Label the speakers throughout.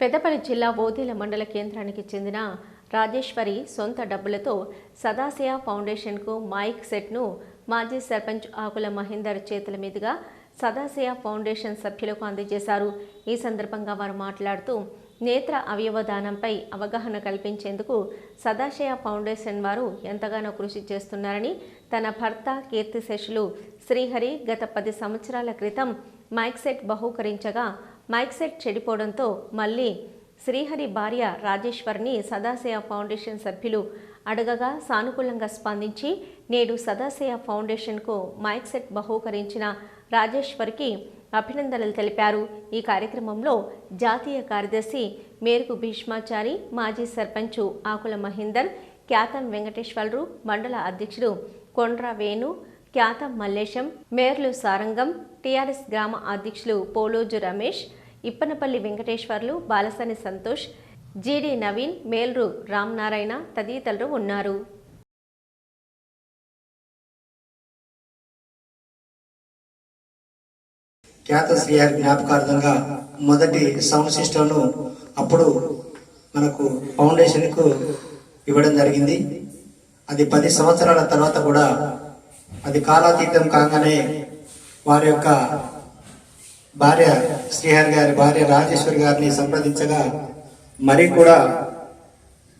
Speaker 1: పెద్దపల్లి జిల్లా ఓదెల మండల కేంద్రానికి చెందిన రాజేశ్వరి సొంత డబ్బులతో సదాశయ ఫౌండేషన్కు మైక్ సెట్ను మాజీ సర్పంచ్ ఆకుల మహేందర్ చేతుల మీదుగా సదాశయ ఫౌండేషన్ సభ్యులకు అందజేశారు. ఈ సందర్భంగా వారు మాట్లాడుతూ నేత్ర అవయవదానంపై అవగాహన కల్పించేందుకు సదాశయ ఫౌండేషన్ వారు ఎంతగానో కృషి చేస్తున్నారని తన భర్త కీర్తిశేషులు శ్రీహరి గత పది సంవత్సరాల క్రితం మైక్ సెట్ బహూకరించగా మైక్ సెట్ చెడిపోవడంతో మళ్ళీ శ్రీహరి భార్య రాజేశ్వర్ని సదాశయ ఫౌండేషన్ సభ్యులు అడగగా సానుకూలంగా స్పందించి నేడు సదాశయ ఫౌండేషన్కు మైక్ సెట్ బహూకరించిన రాజేశ్వర్కి అభినందనలు తెలిపారు. ఈ కార్యక్రమంలో జాతీయ కార్యదర్శి మేరకు భీష్మాచారి మాజీ సర్పంచు ఆకుల మహేందర్ ఖ్యాతం వెంకటేశ్వరరావు మండల అధ్యక్షుడు కొండ్ర వేణు ఖ్యాతం మల్లేశం మేర్లు సారంగం టీఆర్ఎస్ గ్రామ అధ్యక్షులు పోలోజు రమేష్ ఇప్పనపల్లి వెంకటేశ్వర్లు బాలసాని సంతోష్ జీడి నవీన్ మేల్రు రామ్నారాయణ తదితరులు ఉన్నారు.
Speaker 2: ఖ్యాత శ్రీహరి జ్ఞాపకార్థంగా మొదటి సౌండ్ సిస్టమ్ను అప్పుడు మనకు ఫౌండేషన్కు ఇవ్వడం జరిగింది. అది పది సంవత్సరాల తర్వాత కూడా అది కాలాతీతం కాగానే వారి యొక్క భార్య శ్రీహరి గారి భార్య రాజేశ్వరి గారిని సంప్రదించగా మరి కూడా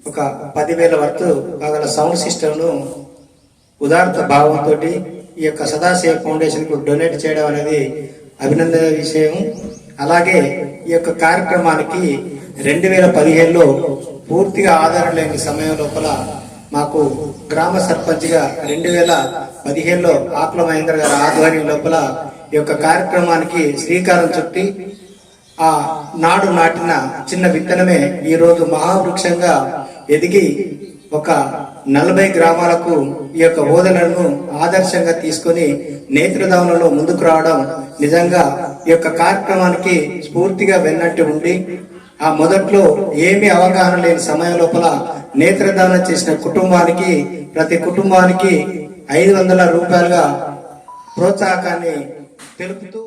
Speaker 2: ఒక పదివేల వరకు కాగల సౌండ్ సిస్టమ్ను ఉదార్త భావంతో ఈ యొక్క సదాశివ ఫౌండేషన్కు డొనేట్ చేయడం అనేది అభినందన విషయం. అలాగే ఈ యొక్క కార్యక్రమానికి రెండు వేల పదిహేనులో పూర్తిగా ఆధారం లేని సమయం లోపల మాకు గ్రామ సర్పంచ్గా రెండు వేల పదిహేనులో ఆకుల మహేంద్ర గారి ఆధ్వర్యం లోపల ఈ యొక్క కార్యక్రమానికి శ్రీకారం చుట్టి ఆ నాడు నాటిన చిన్న విత్తనమే ఈరోజు మహావృక్షంగా ఎదిగి ఒక నలభై గ్రామాలకు ఈ యొక్క బోధనలను ఆదర్శంగా తీసుకొని నేత్రదానంలో ముందుకు రావడం నిజంగా ఈ యొక్క కార్యక్రమానికి స్ఫూర్తిగా వెన్నట్టు ఉండి ఆ మొదట్లో ఏమీ అవగాహన లేని సమయం లోపల నేత్రదానం చేసిన కుటుంబానికి ప్రతి కుటుంబానికి ఐదు వందల రూపాయలుగా ప్రోత్సాహకాన్ని తెలుపుతూ